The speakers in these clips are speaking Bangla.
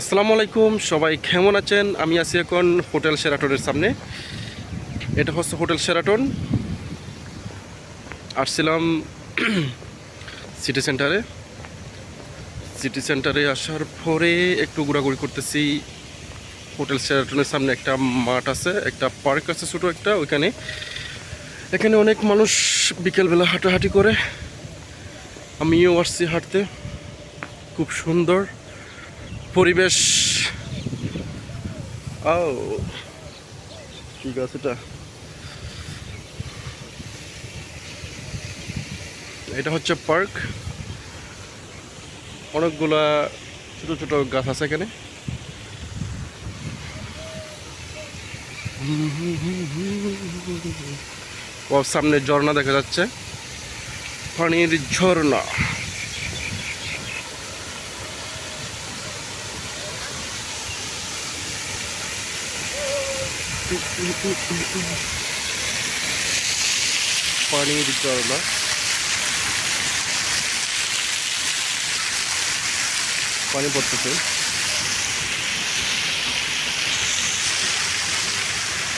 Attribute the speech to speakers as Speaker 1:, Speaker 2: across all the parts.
Speaker 1: আসসালামু আলাইকুম, সবাই কেমন আছেন? আমি আছি এখন হোটেল সেরাটনের সামনে। এটা হচ্ছে হোটেল সেরাটন। আসছিলাম সিটি সেন্টারে সিটি সেন্টারে আসার পরে একটু ঘোরাঘুরি করতেছি। হোটেল সেরাটনের সামনে একটা মাঠ আছে, একটা পার্ক আছে ছোটো একটা, ওইখানে। এখানে অনেক মানুষ বিকেলবেলা হাঁটাহাঁটি করে। আমিও আসছি হাঁটতে। খুব সুন্দর। পরিবেশ। ও ঠিক আছে এটা। এটা হচ্ছে পার্ক। অনেকগুলা ছোট ছোট গাছ আছে এখানে। ও সামনে ঝর্ণা দেখা যাচ্ছে। পানির ঝর্ণা। পানির ঝর্ণা পানি পড়তেছে।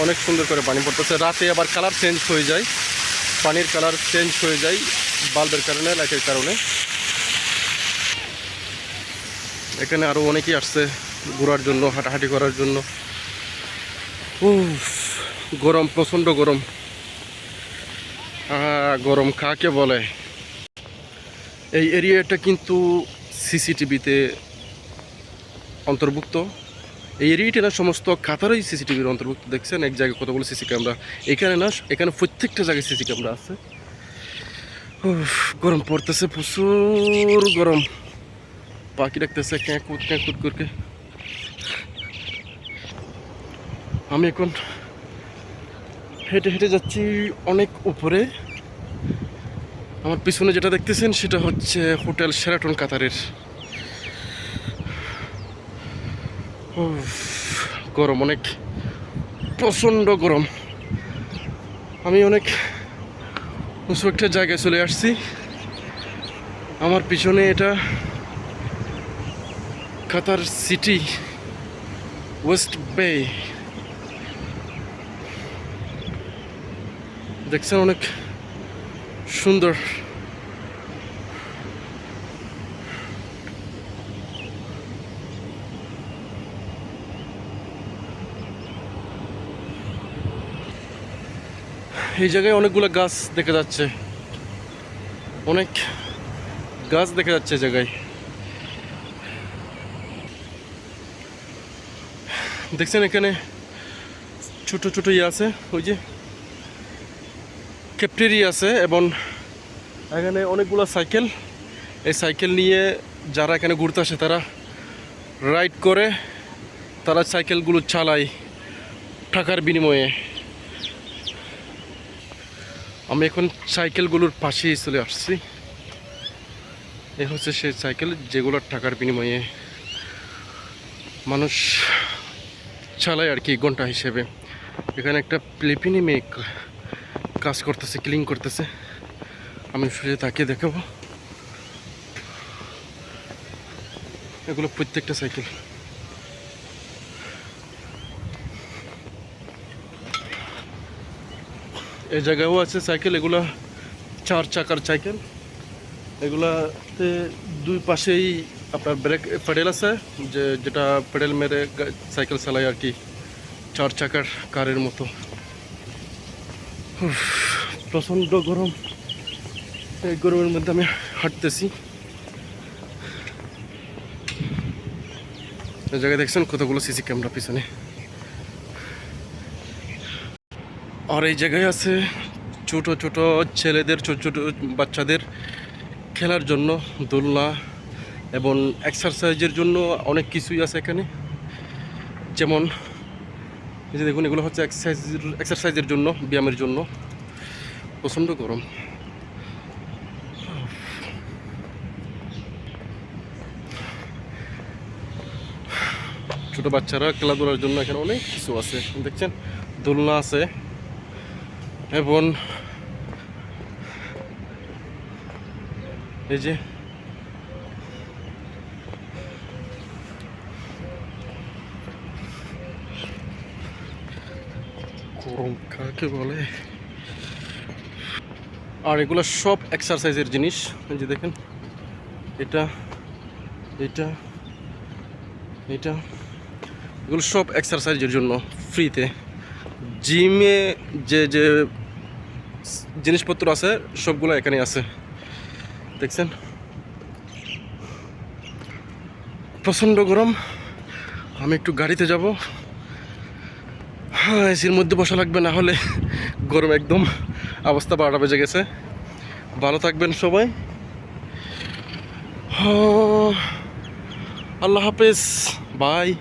Speaker 1: অনেক সুন্দর করে পানি পড়তেছে। রাতে আবার কালার চেঞ্জ হয়ে যায়। পানির কালার চেঞ্জ হয়ে যায় বাল্বের কারণে, লাইটের কারণে। এখানে আরও অনেকেই আসছে ঘোরার জন্য, হাঁটাহাঁটি করার জন্য। উফ, গরম প্রচণ্ড গরম। গরম কাকে বলে? এই এরিয়াটা কিন্তু সিসিটিভিতে অন্তর্ভুক্ত। এই এরিয়াটি না সমস্ত কাতারই সিসিটিভির অন্তর্ভুক্ত দেখছেন? এক জায়গায় কতগুলো সিসি ক্যামেরা। এখানে না এখানে প্রত্যেকটা জায়গায় সিসি ক্যামেরা আছে। গরম পড়তেছে প্রচুর গরম। পাখি ডাকতেছে ক্যাঁকুট ক্যাঁকুট করে আমি এখন হেঁটে হেঁটে যাচ্ছি অনেক উপরে। আমার পিছনে যেটা দেখতেছেন, সেটা হচ্ছে হোটেল সেরাটন কাতারের। গরম, অনেক প্রচণ্ড গরম। আমি অনেক উঁচু একটা জায়গায় চলে আসছি। আমার পিছনে এটা কাতার সিটি, ওয়েস্ট বে দেখছেন অনেক সুন্দর। এই জায়গায় অনেকগুলো গাছ দেখা যাচ্ছে। অনেক গাছ দেখা যাচ্ছে এই জায়গায়। দেখছেন এখানে ছোট ছোট ইয়ে আছে, ওই যে ক্যাপ্টেরি আছে এবং এখানে অনেকগুলো সাইকেল। এই সাইকেল নিয়ে যারা এখানে ঘুরতে আসে, তারা রাইড করে। তারা সাইকেলগুলো চালায় টাকার বিনিময়ে। আমি এখন সাইকেলগুলোর পাশেই চলে আসছি। এ হচ্ছে সেই সাইকেল যেগুলোর টাকার বিনিময়ে মানুষ চালায় আর কি, ঘণ্টা হিসেবে। এখানে একটা প্লেপিনি মেয়ে কাজ করতেছে ক্লিন করতেছে। আমি ফিরে তাকে দেখাবো। এগুলো প্রত্যেকটা সাইকেল এই জায়গায়ও আছে সাইকেল এগুলা চার চাকার সাইকেল এগুলাতে দুই পাশেই আপনার ব্রেক পেডেল আছে, যে, যেটা পেডেল মেরে সাইকেল চালায় আর কি, চার চাকার কারের মতো। প্রচণ্ড গরম। এই গরমের মধ্যে আমি হাঁটতেছি। এই জায়গায় দেখছেন কতগুলো সিসি ক্যামেরা পিছনে। আর এই জায়গায় আছে ছোট ছোট ছেলেদের, ছোট ছোট বাচ্চাদের খেলার জন্য দোলনা এবং এক্সারসাইজের জন্য অনেক কিছুই আছে এখানে। যেমন এই যে দেখুন, এগুলো হচ্ছে এক্সারসাইজ এক্সারসাইজের জন্য, ব্যায়ামের জন্য। প্রচণ্ড গরম। ছোটো বাচ্চারা খেলাধুলার জন্য এখানে অনেক কিছু আছে। দেখছেন, দোলনা আছে, এবং এই যে কাকে বলে? আর এগুলো সব এক্সারসাইজের জিনিস। যে দেখেন, এটা এটা এটা, এগুলো সব এক্সারসাইজের জন্য ফ্রিতে জিমে যে যে জিনিসপত্র আছে, সবগুলো এখানে আছে। দেখছেন? প্রচণ্ড গরম। আমি একটু গাড়িতে যাব। এসির মধ্যে বসা লাগবে, না হলে গরম একদম অবস্থা বারোটা বেজে গেছে। ভালো থাকবেন সবাই। আল্লাহ হাফেজ। বাই।